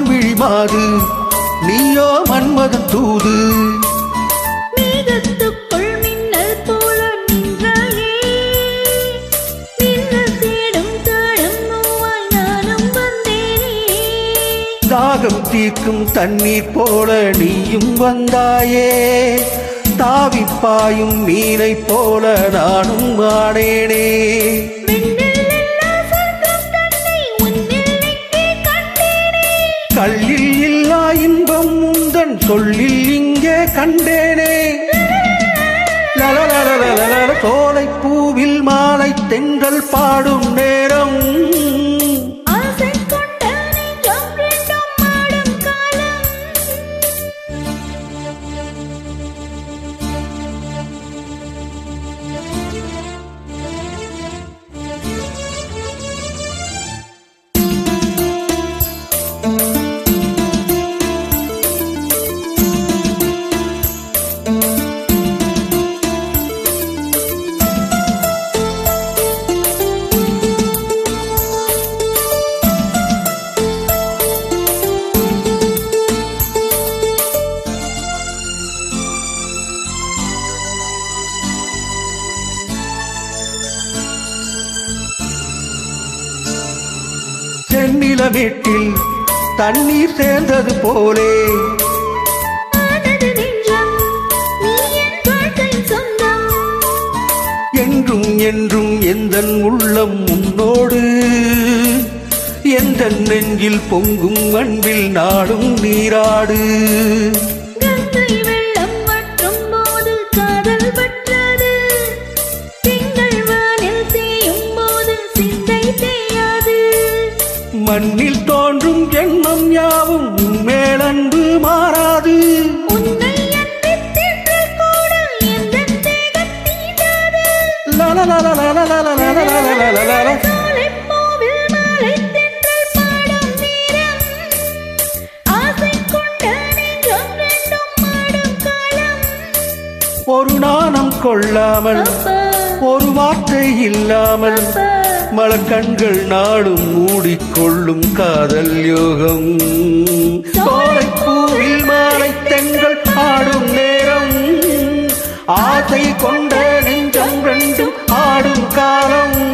மான் விழிமாது நீயோ மன்மதன் தூது. தாகம் தீர்க்கும் தண்ணீர் போல நீயும் வந்தாயே தாவிப்பாயும் மீனை போல நானும் வாடேனே கண்டேனே கல்லில் இல்லா இன்பம் உந்தன் சொல்லில் இங்கே கண்டேனே. லலலலலலல, சோலைப் பூவில் மாலை தென்றல் பாடும் செந்நிலமேட்டில் தண்ணீர் சேர்ந்தது போலே. என்றும் என்றும் எந்தன் உள்ளம் உன்னோடு. எந்த நெஞ்சில் பொங்கும் அன்பில் நாடும் நீராடு. மண்ணில் தோன்றும் எண்ணம் யாவும் உன்மேலன்பு மாறாது ஒரு நாணம் கொள்ளாமல் ஒரு வார்த்தை இல்லாமல் மலக்கண்கள் நாடும் மூடிக்கொள்ளும் காதல் யோகம். சோலைப்பூவில் மாலை தெங்கள் ஆடும் நேரம். ஆசை கொண்ட நெஞ்சம் ரெண்டும் ஆடும் காலம்.